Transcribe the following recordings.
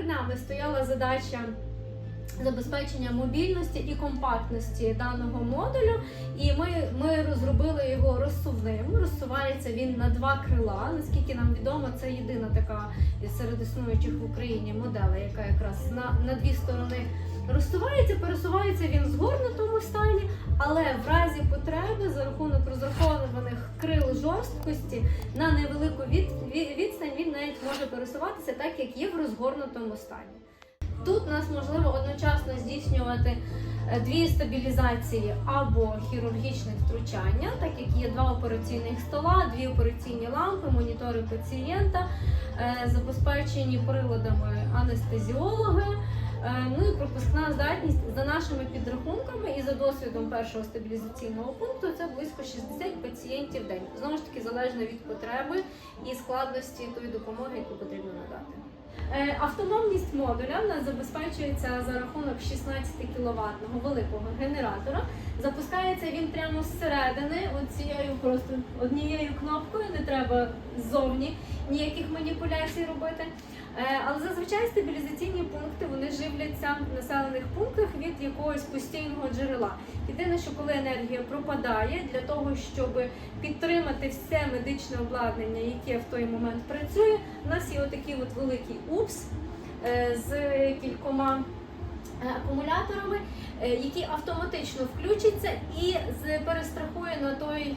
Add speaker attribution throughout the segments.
Speaker 1: перед нами стояла задача забезпечення мобільності і компактності даного модулю, і ми, ми розробили його розсувним. Розсувається він на два крила. Наскільки нам відомо, це єдина така серед існуючих в Україні моделей, яка якраз на, на дві сторони розсувається. Пересувається він в згорнутому стані, але в разі потреби за рахунок розрахованих крил жорсткості на невелику від, від- відстань він навіть може пересуватися так, як є в розгорнутому стані. Тут нас можливо одночасно здійснювати е, дві стабілізації або хірургічне втручання, так як є два операційних стола, дві операційні лампи, монітори пацієнта, е, забезпечені приладами анестезіологи. Е, Ну і пропускна здатність за нашими підрахунками і за досвідом першого стабілізаційного пункту це близько 60 пацієнтів в день. Знову ж таки, залежно від потреби і складності тої допомоги, яку потрібно надати. Е, Автономність модуля в нас забезпечується за рахунок 16 кіловатного великого генератора. Запускається він прямо зсередини, оцією просто однією кнопкою, не треба ззовні ніяких маніпуляцій робити. Е, Але зазвичай стабілізаційні пункти вони живляться населених пунктах від якогось постійного джерела. Єдине, що коли енергія пропадає, для того, щоб підтримати все медичне обладнання, яке в той момент працює, у нас є отакий от великий УПС е, з кількома е, акумуляторами, е, які автоматично включаться і перестрахує на той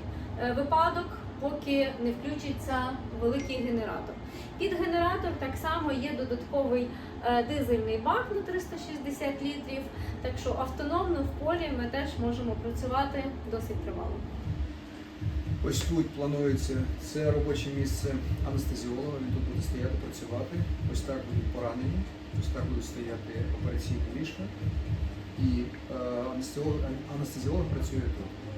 Speaker 1: випадок, поки не включиться великий генератор. Під генератор так само є додатковий е, дизельний бак на 360 літрів, так що автономно в полі ми теж можемо працювати досить тривало.
Speaker 2: Ось тут планується це робоче місце анестезіолога. Він тут буде стояти працювати. Ось так будуть поранені, ось так будуть стояти операційні ліжка. І е, анестезіолог, анестезіолог працює тут.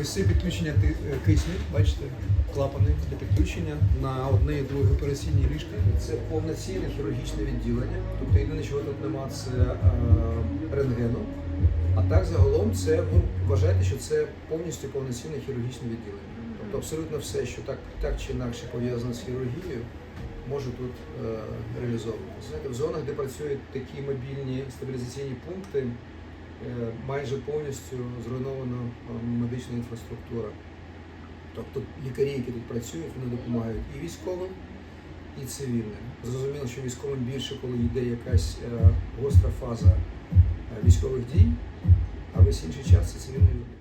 Speaker 2: Ось це підключення е, кисню, бачите, клапани для підключення на одне і друге операційні ліжка. Це повноцінне хірургічне відділення. Тобто єдине, чого тут нема, це е, рентгену. А так загалом це ну вважайте, що це повністю повноцінне хірургічне відділення. Тобто абсолютно все, що так, так чи інакше пов'язано з хірургією, може тут е, реалізовуватися. В зонах, де працюють такі мобільні стабілізаційні пункти, майже повністю зруйнована е, медична інфраструктура. Тобто лікарі, які тут працюють, вони допомагають і військовим, і цивільним. Зрозуміло, що військовим більше, коли йде якась е, гостра фаза е, військових дій, а весь інший час це цивільні люди.